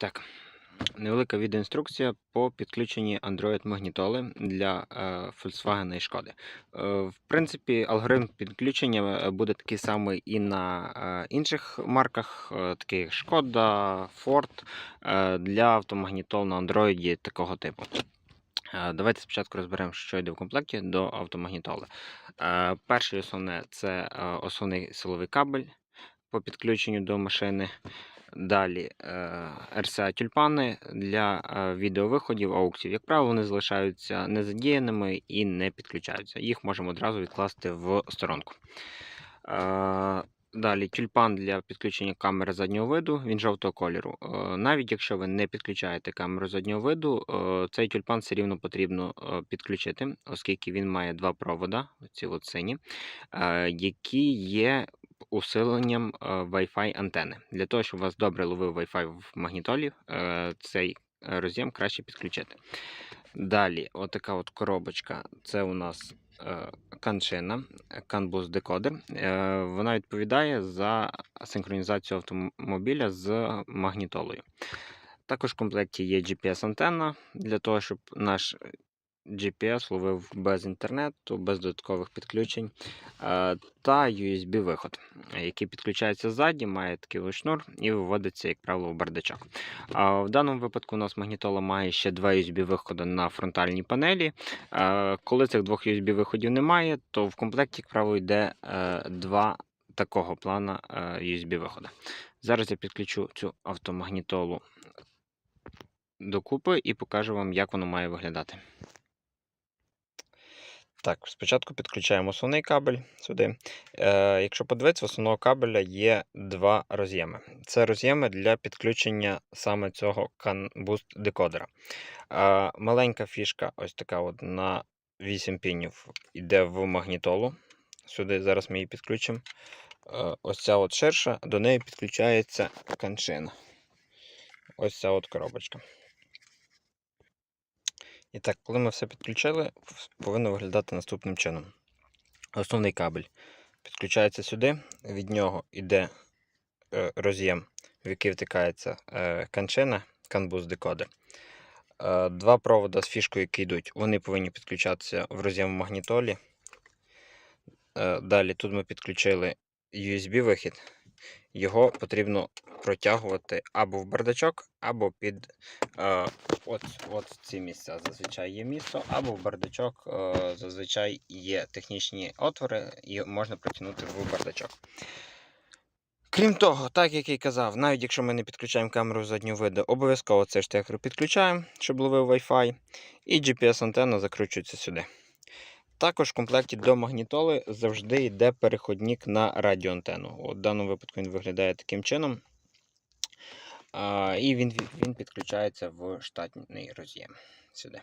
Так, невелика відеоінструкція по підключенні Android магнітоли для е, Volkswagen і Шкоди. Е, в принципі, алгоритм підключення е, буде такий самий і на інших марках, таких як Шкода, Ford, для автомагнітол на Android такого типу. Давайте спочатку розберемо, що йде в комплекті до автомагнітоли. Перше основне це основний силовий кабель по підключенню до машини. Далі е, RCA тюльпани для е, відеовиходів аукцій. Як правило, вони залишаються незадіяними і не підключаються. Їх можемо одразу відкласти в сторонку. Е, Далі тюльпан для підключення камери заднього виду, він жовтого кольору. Е, Навіть якщо ви не підключаєте камеру заднього виду, е, цей тюльпан все рівно потрібно е, підключити, оскільки він має два провода, ці от сині, е, які є усиленням е, Wi-Fi антени. Для того, щоб вас добре ловив Wi-Fi в магнітолі, е, цей е, роз'єм краще підключити. Далі, отака от коробочка. Це у нас каншина, CAN-BUS декодер. Вона відповідає за синхронізацію автомобіля з магнітолою. Також в комплекті є GPS-антенна для того, щоб наш GPS ловив без інтернету, без додаткових підключень, е, та USB-виход, який підключається ззаді, має такий шнур і виводиться, як правило, в бардачок. В даному випадку у нас магнітола має ще два USB-виходи на фронтальній панелі. Е, Коли цих двох USB-виходів немає, то в комплекті, як правило, йде е, два такого плана USB-виходи. Зараз я підключу цю автомагнітолу докупи і покажу вам, як воно має виглядати. Так, спочатку підключаємо основний кабель сюди. Е, якщо подивитися, в основного кабеля є два роз'єми. Це роз'єми для підключення саме цього CAN-BOOST декодера. Е, маленька фішка, ось така от на 8 пінів, йде в магнітолу. Сюди зараз ми її підключимо. Е, ось ця от ширша, до неї підключається каншина. Ось ця от коробочка. І так, коли ми все підключили, повинно виглядати наступним чином. Основний кабель підключається сюди, від нього йде е, роз'єм, в який втикається е, каншина, канбус декодер. Два провода з фішкою, які йдуть, вони повинні підключатися в роз'єм магнітолі. Е, далі тут ми підключили USB-вихід. Його потрібно протягувати або в бардачок, або під е, от, от ці місця зазвичай є місто, або в бардачок е, зазвичай є технічні отвори і можна протягнути в бардачок. Крім того, так як й казав, навіть якщо ми не підключаємо камеру заднього виду, обов'язково цей штекер підключаємо, щоб ловив Wi-Fi, і GPS-антенна закручується сюди. Також в комплекті до магнітоли завжди йде переходник на радіоантенну. От В даному випадку він виглядає таким чином. І він, він підключається в штатний роз'єм сюди.